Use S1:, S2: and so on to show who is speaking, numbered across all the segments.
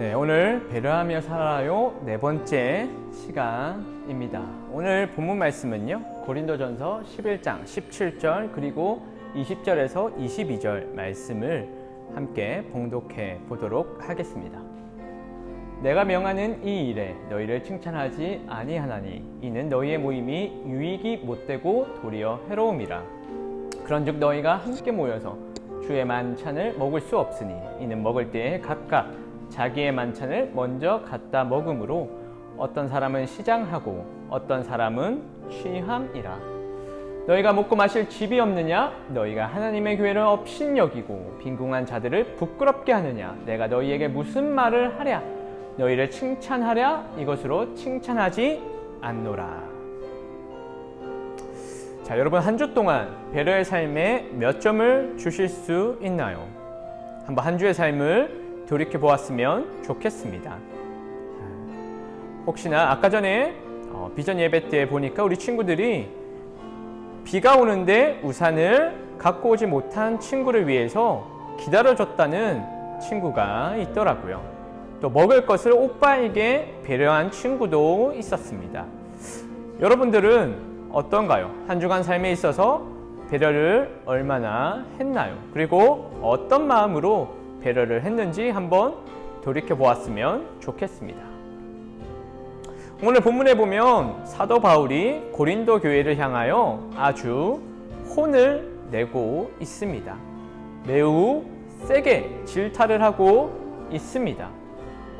S1: 네, 오늘 배려하며 살아요 네 번째 시간입니다. 오늘 본문 말씀은요. 고린도전서 11장 17절 그리고 20절에서 22절 말씀을 함께 봉독해 보도록 하겠습니다. 내가 명하는 이 일에 너희를 칭찬하지 아니하나니 이는 너희의 모임이 유익이 못되고 도리어 해로움이라. 그런즉 너희가 함께 모여서 주의 만찬을 먹을 수 없으니 이는 먹을 때에 각각 자기의 만찬을 먼저 갖다 먹음으로 어떤 사람은 시장하고 어떤 사람은 취함이라. 너희가 먹고 마실 집이 없느냐? 너희가 하나님의 교회를 업신여기고 빈궁한 자들을 부끄럽게 하느냐? 내가 너희에게 무슨 말을 하랴? 너희를 칭찬하랴? 이것으로 칭찬하지 않노라. 자, 여러분 한 주 동안 배려의 삶에 몇 점을 주실 수 있나요? 한번 한 주의 삶을 돌이켜 보았으면 좋겠습니다. 혹시나 아까 전에 어, 비전 예배 때 보니까 우리 친구들이 비가 오는데 우산을 갖고 오지 못한 친구를 위해서 기다려줬다는 친구가 있더라고요. 또 먹을 것을 오빠에게 배려한 친구도 있었습니다. 여러분들은 어떤가요? 한 주간 삶에 있어서 배려를 얼마나 했나요? 그리고 어떤 마음으로 배려를 했는지 한번 돌이켜 보았으면 좋겠습니다. 오늘 본문에 보면 사도 바울이 고린도 교회를 향하여 아주 혼을 내고 있습니다. 매우 세게 질타를 하고 있습니다.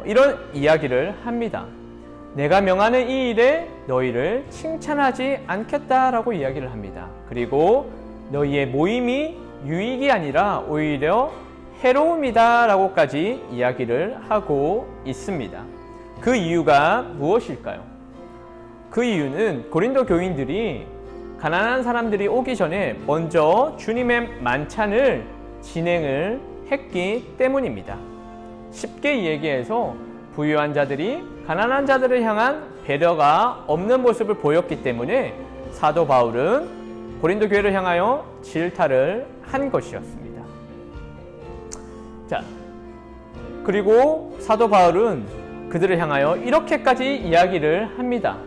S1: 이런 이야기를 합니다. 내가 명하는 이 일에 너희를 칭찬하지 않겠다라고 이야기를 합니다. 그리고 너희의 모임이 유익이 아니라 오히려 해로움이다 라고까지 이야기를 하고 있습니다. 그 이유가 무엇일까요? 그 이유는 고린도 교인들이 가난한 사람들이 오기 전에 먼저 주님의 만찬을 진행을 했기 때문입니다. 쉽게 얘기해서 부유한 자들이 가난한 자들을 향한 배려가 없는 모습을 보였기 때문에 사도 바울은 고린도 교회를 향하여 질타를 한 것이었습니다. 자, 그리고 사도 바울은 그들을 향하여 이렇게까지 이야기를 합니다.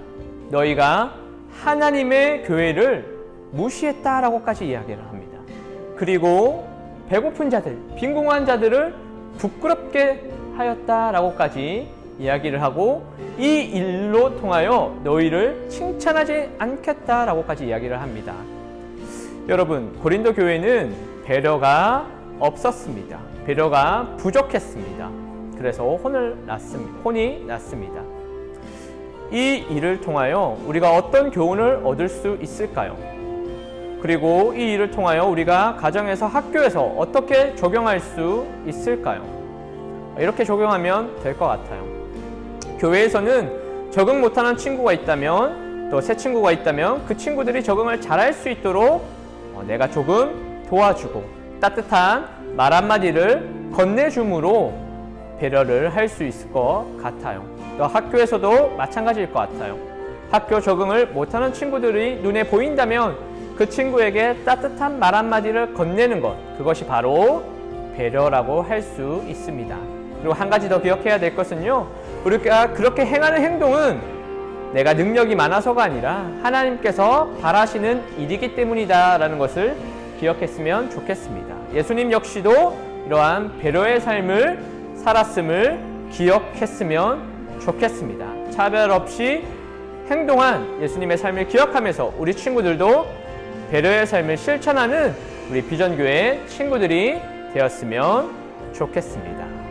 S1: 너희가 하나님의 교회를 무시했다라고까지 이야기를 합니다. 그리고 배고픈 자들, 빈궁한 자들을 부끄럽게 하였다라고까지 이야기를 하고 이 일로 통하여 너희를 칭찬하지 않겠다라고까지 이야기를 합니다. 여러분, 고린도 교회는 배려가 없었습니다. 배려가 부족했습니다. 그래서 혼을 났습니다. 혼이 났습니다. 이 일을 통하여 우리가 어떤 교훈을 얻을 수 있을까요? 그리고 이 일을 통하여 우리가 가정에서 학교에서 어떻게 적용할 수 있을까요? 이렇게 적용하면 될 것 같아요. 교회에서는 적응 못하는 친구가 있다면 또 새 친구가 있다면 그 친구들이 적응을 잘할 수 있도록 어, 내가 조금 도와주고 따뜻한 말 한마디를 건네줌으로 배려를 할 수 있을 것 같아요. 또 학교에서도 마찬가지일 것 같아요. 학교 적응을 못하는 친구들이 눈에 보인다면 그 친구에게 따뜻한 말 한마디를 건네는 것, 그것이 바로 배려라고 할 수 있습니다. 그리고 한 가지 더 기억해야 될 것은요, 우리가 그렇게 행하는 행동은 내가 능력이 많아서가 아니라 하나님께서 바라시는 일이기 때문이다라는 것을 기억했으면 좋겠습니다. 예수님 역시도 이러한 배려의 삶을 살았음을 기억했으면 좋겠습니다. 차별 없이 행동한 예수님의 삶을 기억하면서 우리 친구들도 배려의 삶을 실천하는 우리 비전교회 친구들이 되었으면 좋겠습니다.